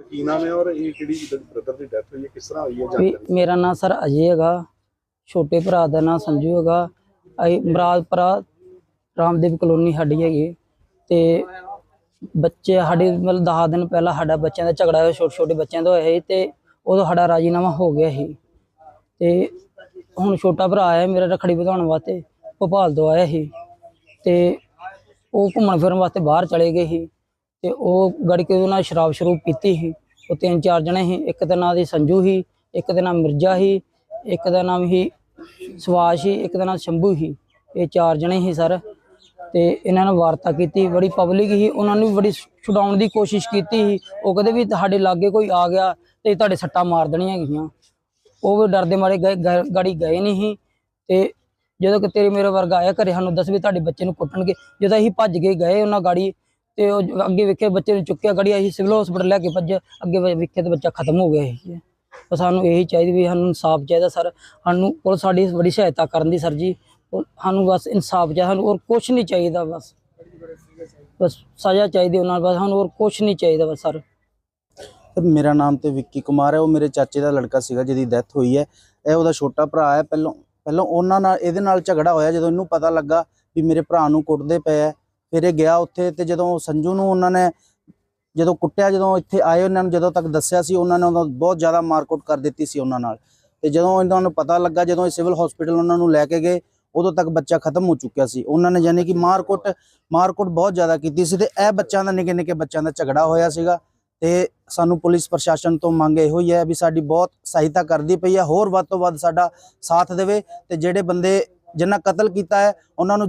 ਕੀ ਨਾਮ ਹੈ ਔਰ ਇਹ ਕਿਹੜੀ ਬ੍ਰਦਰ ਦੀ ਡੈਥ ਹੋਈ ਹੈ ਕਿਸ ਤਰ੍ਹਾਂ ਹੋਈ ਹੈ ਵੀ ਜਾਣਕਾਰੀ? ਮੇਰਾ ਨਾਮ ਸਰ ਅਜੇ ਹੈਗਾ ਛੋਟੇ ਭਰਾ ਦਾ ਨਾਮ ਸੰਜੂ ਹੈਗਾ ਅਸੀਂ ਮਰਾਦਪੁਰਾ ਰਾਮਦੇਵ ਕਲੋਨੀ ਸਾਡੀ ਹੈਗੀ ਤੇ ਬੱਚੇ ਸਾਡੇ ਮਤਲਬ 10 ਦਿਨ ਪਹਿਲਾਂ ਸਾਡਾ ਬੱਚਿਆਂ ਦਾ ਝਗੜਾ ਹੋਇਆ ਛੋਟੇ ਛੋਟੇ ਬੱਚਿਆਂ ਦਾ ਹੋਇਆ ਸੀ ਤੇ ਉਦੋਂ ਸਾਡਾ ਰਾਜੀਨਾਮਾ ਹੋ ਗਿਆ ਸੀ ਤੇ ਹੁਣ ਛੋਟਾ ਭਰਾ ਆਇਆ ਮੇਰਾ ਰੱਖੜੀ ਵਧਾਉਣ ਵਾਸਤੇ ਭੋਪਾਲ ਤੋਂ ਆਇਆ ਸੀ ਤੇ ਉਹ ਘੁੰਮਣ ਫਿਰਨ ਵਾਸਤੇ ਬਾਹਰ ਚਲੇ ਗਏ ਸੀ। ਤੇ ਉਹ ਗੜ ਕੇ ਉਹਨਾਂ ਸ਼ਰਾਬ ਸ਼ਰੂਬ ਪੀਤੀ ਸੀ। ਉਹ ਤਿੰਨ ਚਾਰ ਜਣੇ ਸੀ। ਇੱਕ ਦਾ ਨਾਂ ਦੀ ਸੰਜੂ ਸੀ, ਇੱਕ ਦਾ ਨਾਮ ਮਿਰਜ਼ਾ ਸੀ, ਇੱਕ ਦਾ ਨਾਮ ਹੀ ਸਵਾਸ਼ ਸੀ, ਇੱਕ ਦਾ ਨਾਮ ਸ਼ੰਭੂ ਸੀ। ਇਹ ਚਾਰ ਜਣੇ ਸੀ ਸਰ। ਤੇ ਇਹਨਾਂ ਨੇ ਵਾਰਤਾ ਕੀਤੀ, ਬੜੀ ਪਬਲਿਕ ਸੀ। ਉਹਨਾਂ ਨੂੰ ਵੀ ਬੜੀ ਛੁਡਾਉਣ ਦੀ ਕੋਸ਼ਿਸ਼ ਕੀਤੀ ਸੀ। ਉਹ ਕਦੇ ਵੀ ਤੁਹਾਡੇ ਲਾਗੇ ਕੋਈ ਆ ਗਿਆ ਤੇ ਤੁਹਾਡੇ ਸੱਟਾਂ ਮਾਰ ਦੇਣੀਆਂ ਗਈਆਂ। ਉਹ ਵੀ ਡਰਦੇ ਮਾਰੇ ਗਏ, ਗ- ਗਾੜੀ ਗਏ ਨਹੀਂ ਸੀ। ਤੇ ਜਦੋਂ ਕਿ ਤੇਰੇ ਮੇਰੇ ਵਰਗਾ ਆਇਆ ਘਰੇ, ਸਾਨੂੰ ਦੱਸ ਵੀ ਤੁਹਾਡੇ ਬੱਚੇ ਨੂੰ ਕੁੱਟਣਗੇ। ਜਦੋਂ ਅਸੀਂ ਭੱਜ ਕੇ ਗਏ, ਉਹਨਾਂ ਗਾੜੀ ਤੇ ਉਹ ਅੱਗੇ ਵੇਖੇ ਬੱਚੇ ਨੂੰ ਚੁੱਕਿਆ ਗਾੜੀ ਸੀ, ਸਿਵਲ ਹਸਪੀਟਲ ਲੈ ਕੇ ਭੱਜ, ਅੱਗੇ ਵੇ- ਵੇਖੇ ਤੇ ਬੱਚਾ ਖਤਮ ਹੋ ਗਿਆ ਸੀ। ਤਾਂ ਸਾਨੂੰ ਇਹੀ ਚਾਹੀਦੀ ਵੀ ਸਾਨੂੰ ਇਨਸਾਫ ਚਾਹੀਦਾ ਸਰ। ਸਾਨੂੰ ਪੁਲਿਸ ਸਾਡੀ ਬੜੀ ਸਹਾਇਤਾ ਕਰਨ ਦੀ ਸਰ ਜੀ। ਸਾਨੂੰ ਬਸ ਇਨਸਾਫ ਚਾਹੀਦਾ, ਸਾਨੂੰ ਹੋਰ ਕੁਝ ਨਹੀਂ ਚਾਹੀਦਾ ਬਸ। ਬਸ ਸਜ਼ਾ ਚਾਹੀਦੀ ਉਹਨਾਂ ਨੂੰ, ਬਸ ਸਾਨੂੰ ਹੋਰ ਕੁਝ ਨਹੀਂ ਚਾਹੀਦਾ ਬਸ ਸਰ। ਸਰ, ਮੇਰਾ ਨਾਮ ਤੇ ਵਿੱਕੀ ਕੁਮਾਰ ਹੈ। ਉਹ ਮੇਰੇ ਚਾਚੇ ਦਾ ਲੜਕਾ ਸੀਗਾ ਜਿਹਦੀ ਡੈਥ ਹੋਈ ਹੈ। ਇਹ ਉਹਦਾ ਛੋਟਾ ਭਰਾ ਹੈ। ਪਹਿਲਾਂ ਪਹਿਲਾਂ ਉਹਨਾਂ ਨਾਲ, ਇਹਦੇ ਨਾਲ ਝਗੜਾ ਹੋਇਆ ਜਦੋਂ ਇਹਨੂੰ ਪਤਾ ਲੱਗਾ ਵੀ ਮੇਰੇ ਭਰਾ ਨੂੰ ਕੁੱਟਦੇ ਪਏ ਆ ਫਿਰ ਇਹ ਗਿਆ ਉੱਥੇ ਤੇ ਜਦੋਂ ਸੰਜੂ ਨੂੰ ਉਹਨਾਂ ਨੇ ਜਦੋਂ ਕੁੱਟਿਆ, ਜਦੋਂ ਇੱਥੇ ਆਏ ਉਹਨਾਂ ਨੂੰ, ਜਦੋਂ ਤੱਕ ਦੱਸਿਆ ਸੀ, ਉਹਨਾਂ ਨੇ ਬਹੁਤ ਜ਼ਿਆਦਾ ਮਾਰਕੁੱਟ ਕਰ ਦਿੱਤੀ ਸੀ ਉਹਨਾਂ ਨਾਲ। ਤੇ ਜਦੋਂ ਇਹਨਾਂ ਨੂੰ ਪਤਾ ਲੱਗਾ, ਜਦੋਂ ਇਹ ਸਿਵਲ ਹਸਪੀਟਲ ਉਹਨਾਂ ਨੂੰ ਲੈ ਕੇ ਗਏ, ਉਦੋਂ ਤੱਕ ਬੱਚਾ ਖਤਮ ਹੋ ਚੁੱਕਿਆ ਸੀ। ਉਹਨਾਂ ਨੇ ਯਾਨੀ ਕਿ ਮਾਰਕੁੱਟ ਮਾਰਕੁੱਟ ਬਹੁਤ ਜ਼ਿਆਦਾ ਕੀਤੀ ਸੀ ਤੇ ਇਹ ਬੱਚਿਆਂ ਦਾ ਨਿੱਕੇ ਨਿੱਕੇ ਬੱਚਿਆਂ ਦਾ ਝਗੜਾ ਹੋਇਆ ਸੀਗਾ। ਤੇ ਸਾਨੂੰ ਪੁਲਿਸ ਪ੍ਰਸ਼ਾਸਨ ਤੋਂ ਮੰਗ ਇਹੋ ਹੀ ਹੈ ਵੀ ਸਾਡੀ ਬਹੁਤ ਸਹਾਇਤਾ ਕਰਦੀ ਪਈ ਹੈ, ਹੋਰ ਵੱਧ ਤੋਂ ਵੱਧ ਸਾਡਾ ਸਾਥ ਦੇਵੇ ਤੇ ਜਿਹੜੇ ਬੰਦੇ ਜਿਨ੍ਹਾਂ ਕਤਲ ਕੀਤਾ ਹੈ, ਉਹਨਾਂ ਨੂੰ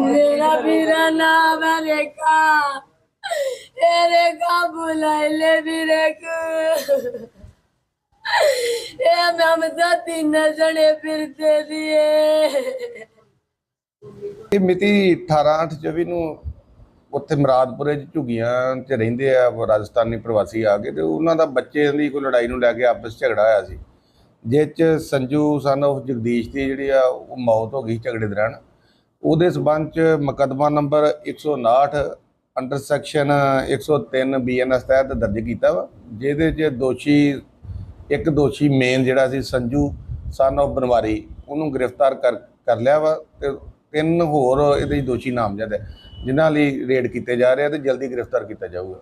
मेरा मेरा नाम है रेखा ए रेखा बुलाई ले मेरे को ए हम तो तीन जने फिरते दिए ਇਹ ਮਿਤੀ 18/8/24 ਨੂੰ ਉੱਥੇ ਮਰਾਦਪੁਰੇ ਚ ਝੁਗੀਆਂ ਚ ਰਹਿੰਦੇ ਆ ਉਹ ਰਾਜਸਥਾਨੀ ਪ੍ਰਵਾਸੀ ਆ ਕੇ ਤੇ ਉਹਨਾਂ ਦਾ ਬੱਚੇ ਦੀ ਕੋਈ ਲੜਾਈ ਨੂੰ ਲੈ ਕੇ ਆਪਸ 'ਚ ਝਗੜਾ ਹੋਇਆ ਸੀ ਜਿਸ ਚ ਸੰਜੂ ਸਨ of ਜਗਦੀਸ਼ ਦੀ ਜਿਹੜੀ ਆ ਉਹ ਮੌਤ ਹੋ ਗਈ ਝਗੜੇ ਦੌਰਾਨ ਉਹਦੇ ਸਬੰਧ ਚ ਮੁਕੱਦਮਾ ਨੰਬਰ 159 ਅੰਡਰ ਸੈਕਸ਼ਨ 103 ਬੀਐਨਐਸ ਤਹਿਤ ਦਰਜ ਕੀਤਾ ਵਾ, ਜਿਹਦੇ ਚ ਦੋਸ਼ੀ, ਇੱਕ ਦੋਸ਼ੀ ਮੇਨ ਜਿਹੜਾ ਸੀ ਸੰਜੂ ਸਨ of ਬਨਵਾਰੀ, ਉਹਨੂੰ ਗ੍ਰਿਫਤਾਰ ਕਰ ਕਰ ਲਿਆ ਵਾ ਤੇ ਤਿੰਨ ਹੋਰ ਇਹਦੇ 'ਚ ਦੋਸ਼ੀ ਨਾਮਜ਼ਦ ਹੈ, ਜਿਨ੍ਹਾਂ ਲਈ ਰੇਡ ਕੀਤੇ ਜਾ ਰਹੇ ਆ ਤੇ ਜਲਦੀ ਗ੍ਰਿਫਤਾਰ ਕੀਤਾ ਜਾਊਗਾ।